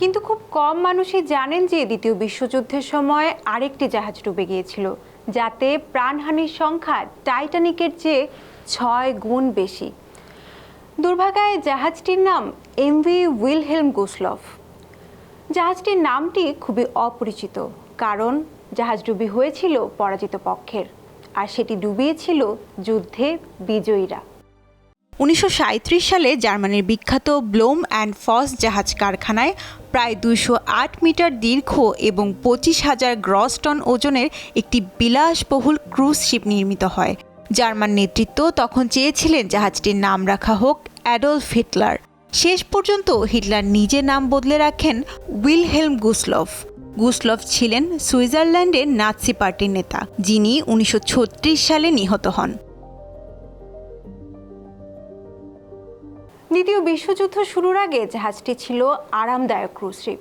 কিন্তু খুব কম মানুষই জানেন যে দ্বিতীয় বিশ্বযুদ্ধের সময় আরেকটি জাহাজ ডুবে গিয়েছিল, যাতে প্রাণহানির সংখ্যা টাইটানিকের চেয়ে ছয় গুণ বেশি। দুর্ভাগায় জাহাজটির নাম এমভি উইলহেলম গুসলফ। জাহাজটির নামটি খুবই অপরিচিত, কারণ জাহাজডুবি হয়েছিল পরাজিত পক্ষের, আর সেটি ডুবিয়েছিল যুদ্ধে বিজয়ীরা। উনিশশো সাঁইত্রিশ সালে জার্মানির বিখ্যাত ব্লোম অ্যান্ড ফস জাহাজ কারখানায় প্রায় দুইশো আট মিটার দীর্ঘ এবং পঁচিশ হাজার গ্রস টন ওজনের একটি বিলাসবহুল ক্রুজ শিপ নির্মিত হয়। জার্মান নেতৃত্ব তখন চেয়েছিলেন জাহাজটির নাম রাখা হোক অ্যাডলফ হিটলার। শেষ পর্যন্ত হিটলার নিজে নাম বদলে রাখেন উইলহেলম গুসলফ। গুসলফ ছিলেন সুইজারল্যান্ডের নাৎসি পার্টির নেতা, যিনি উনিশশো ছত্রিশ সালে নিহত হন। দ্বিতীয় বিশ্বযুদ্ধ শুরুর আগে জাহাজটি ছিল আরামদায়ক ক্রুজ শিপ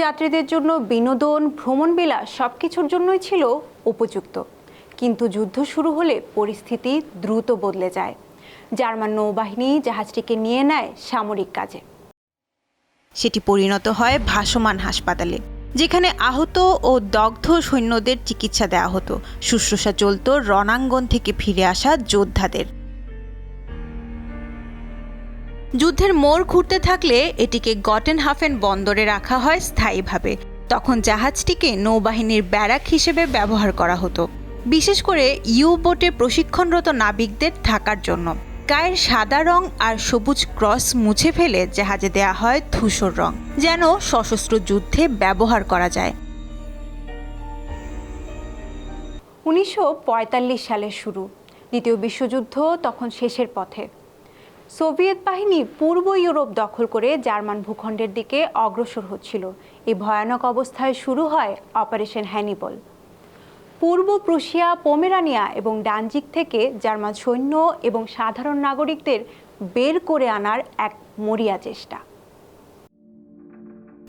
যাত্রীদের জন্য বিনোদন, ভ্রমণবিলাস সব কিছুর জন্যই ছিল উপযুক্ত। কিন্তু যুদ্ধ শুরু হলে পরিস্থিতি দ্রুত বদলে যায়। জার্মান নৌবাহিনী জাহাজটিকে নিয়ে নেয় সামরিক কাজে। সেটি পরিণত হয় ভাসমান হাসপাতালে, যেখানে আহত ও দগ্ধ সৈন্যদের চিকিৎসা দেওয়া হতো। শুশ্রূষা চলত রণাঙ্গন থেকে ফিরে আসা যোদ্ধাদের। যুদ্ধের মোড় ঘুরতে থাকলে এটিকে গটেন গটেনহাফেন বন্দরে রাখা হয় স্থায়ীভাবে। তখন জাহাজটিকে নৌবাহিনীর ব্যারাক হিসেবে ব্যবহার করা হতো। বিশেষ করে ইউ বোটে প্রশিক্ষণরত নাবিকদের থাকার জন্য। গায়ের সাদা রং আর সবুজ ক্রস মুছে ফেলে জাহাজে দেয়া হয় ধূসর রং, যেন সশস্ত্র যুদ্ধে ব্যবহার করা যায়। উনিশশো সালের শুরু, দ্বিতীয় বিশ্বযুদ্ধ তখন শেষের পথে। সোভিয়েত বাহিনী পূর্ব ইউরোপ দখল করে জার্মান ভূখণ্ডের দিকে অগ্রসর হচ্ছিল। এই ভয়ানক অবস্থায় শুরু হয় অপারেশন হ্যানিবল। পূর্ব প্রুশিয়া, পোমেরানিয়া এবং ডানজিক থেকে জার্মান সৈন্য এবং সাধারণ নাগরিকদের বের করে আনার এক মরিয়া চেষ্টা।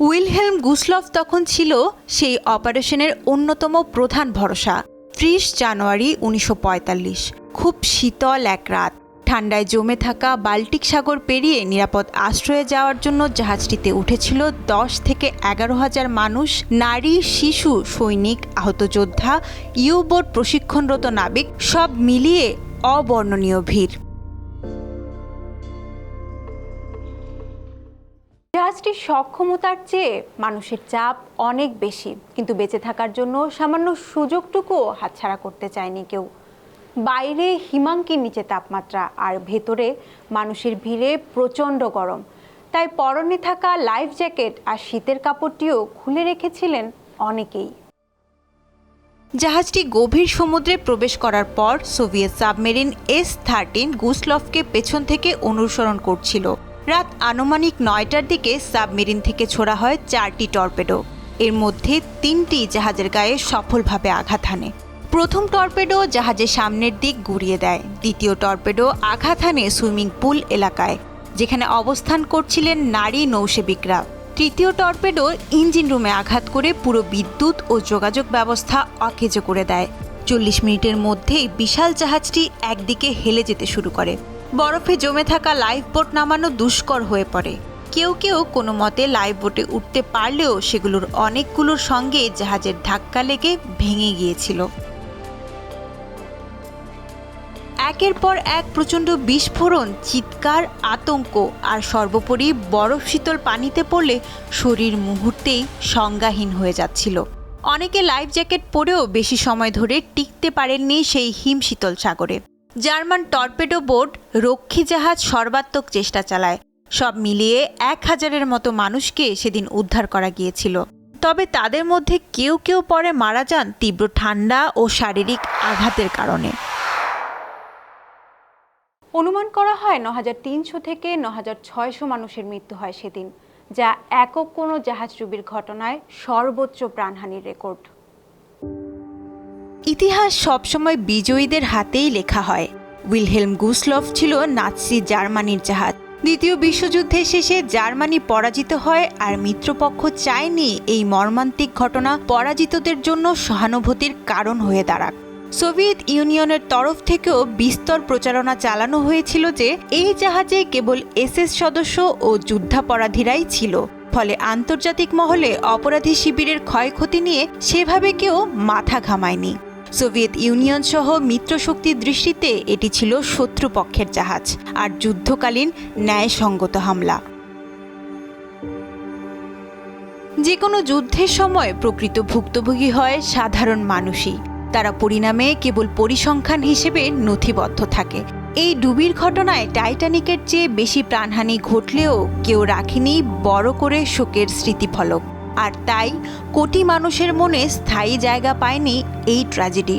উইলহেলম গুসলফ তখন ছিল সেই অপারেশনের অন্যতম প্রধান ভরসা, ত্রিশ জানুয়ারি উনিশশো পঁয়তাল্লিশ, খুব শীতল এক রাত। ঠান্ডায় জমে থাকা বাল্টিক সাগর পেরিয়ে নিরাপদ আশ্রয়ে যাওয়ার জন্য জাহাজটিতে উঠেছিল দশ থেকে এগারো হাজার মানুষ, নারী, শিশু, সৈনিক, আহত যোদ্ধা ইউবোট প্রশিক্ষণরত নাবিক, সব মিলিয়ে অবর্ণনীয় ভিড়। জাহাজটির সক্ষমতার চেয়ে মানুষের চাপ অনেক বেশি, কিন্তু বেঁচে থাকার জন্য সামান্য সুযোগটুকুও হাতছাড়া করতে চায়নি কেউ। বাইরে হিমাঙ্কির নিচে তাপমাত্রা আর ভেতরে মানুষের ভিড়ে প্রচণ্ড গরম। তাই পরনে থাকা লাইফ জ্যাকেট আর শীতের কাপড়টিও খুলে রেখেছিলেন অনেকেই। জাহাজটি গভীর সমুদ্রে প্রবেশ করার পর সোভিয়েত সাবমেরিন এস থার্টিন গুসলফকে পেছন থেকে অনুসরণ করছিল। রাত আনুমানিক নয়টার দিকে সাবমেরিন থেকে ছোড়া হয় চারটি টর্পেডো। এর মধ্যে তিনটি জাহাজের গায়ে সফলভাবে আঘাত হানে। প্রথম টর্পেডো জাহাজের সামনের দিক গুড়িয়ে দেয়। দ্বিতীয় টর্পেডো আঘাত হানে সুইমিং পুল এলাকায়, যেখানে অবস্থান করছিলেন নারী নৌসেবিকরা। তৃতীয় টর্পেডো ইঞ্জিন রুমে আঘাত করে পুরো বিদ্যুৎ ও যোগাযোগ ব্যবস্থা অকেজো করে দেয়। চল্লিশ মিনিটের মধ্যেই বিশাল জাহাজটি একদিকে হেলে যেতে শুরু করে। বরফে জমে থাকা লাইফ বোট নামানো দুষ্কর হয়ে পড়ে। কেউ কেউ কোনো মতে লাইফ বোটে উঠতে পারলেও সেগুলোর অনেকগুলোর সঙ্গে জাহাজের ধাক্কা লেগে ভেঙে গিয়েছিল। একের পর এক প্রচণ্ড বিস্ফোরণ, চিৎকার, আতঙ্ক আর সর্বোপরি বরফ শীতল পানিতে পড়লে শরীর মুহূর্তেই সংজ্ঞাহীন হয়ে যাচ্ছিল। অনেকে লাইফ জ্যাকেট পরেও বেশি সময় ধরে টিকতে পারেননি সেই হিমশীতল সাগরে। জার্মান টর্পেডো বোট রক্ষী জাহাজ সর্বাত্মক চেষ্টা চালায়। সব মিলিয়ে এক হাজারের মতো মানুষকে সেদিন উদ্ধার করা গিয়েছিল। তবে তাদের মধ্যে কেউ কেউ পরে মারা যান তীব্র ঠান্ডা ও শারীরিক আঘাতের কারণে। অনুমান করা হয় ন হাজার তিনশো থেকে ন হাজার ছয়শো মানুষের মৃত্যু হয় সেদিন, যা একক কোনো জাহাজ ডুবির ঘটনায় সর্বোচ্চ প্রাণহানির রেকর্ড। ইতিহাস সবসময় বিজয়ীদের হাতেই লেখা হয়। উইলহেলম গুসলফ ছিল নাৎসি জার্মানির জাহাজ। দ্বিতীয় বিশ্বযুদ্ধের শেষে জার্মানি পরাজিত হয় আর মিত্রপক্ষ চায়নি এই মর্মান্তিক ঘটনা পরাজিতদের জন্য সহানুভূতির কারণ হয়ে দাঁড়াক। সোভিয়েত ইউনিয়নের তরফ থেকেও বিস্তর প্রচারণা চালানো হয়েছিল যে এই জাহাজে কেবল এসএস সদস্য ও যুদ্ধাপরাধীরাই ছিল। ফলে আন্তর্জাতিক মহলে অপরাধী শিবিরের ক্ষয়ক্ষতি নিয়ে সেভাবে কেউ মাথা ঘামায়নি। সোভিয়েত ইউনিয়ন সহ মিত্রশক্তির দৃষ্টিতে এটি ছিল শত্রুপক্ষের জাহাজ আর যুদ্ধকালীন ন্যায়সঙ্গত হামলা। যে কোনো যুদ্ধের সময় প্রকৃত ভুক্তভোগী হয় সাধারণ মানুষই। তারা পরিণামে কেবল পরিসংখ্যান হিসেবে নথিবদ্ধ থাকে। এই ডুবির ঘটনায় টাইটানিকের চেয়ে বেশি প্রাণহানি ঘটলেও কেউ রাখেনি বড় করে শোকের স্মৃতিফলক। আর তাই কোটি মানুষের মনে স্থায়ী জায়গা পায়নি এই ট্র্যাজেডি।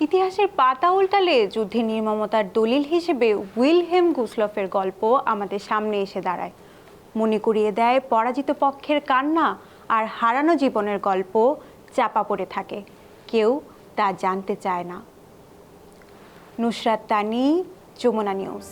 ইতিহাসের পাতা উল্টালে যুদ্ধে নির্মমতার দলিল হিসেবে উইলহেম গুসলফের গল্প আমাদের সামনে এসে দাঁড়ায়। মনে করিয়ে দেয় পরাজিত পক্ষের কান্না আর হারানো জীবনের গল্প চাপা পড়ে থাকে। কেউ তা জানতে চায় না। নুসরাত তানি, যমুনা নিউজ।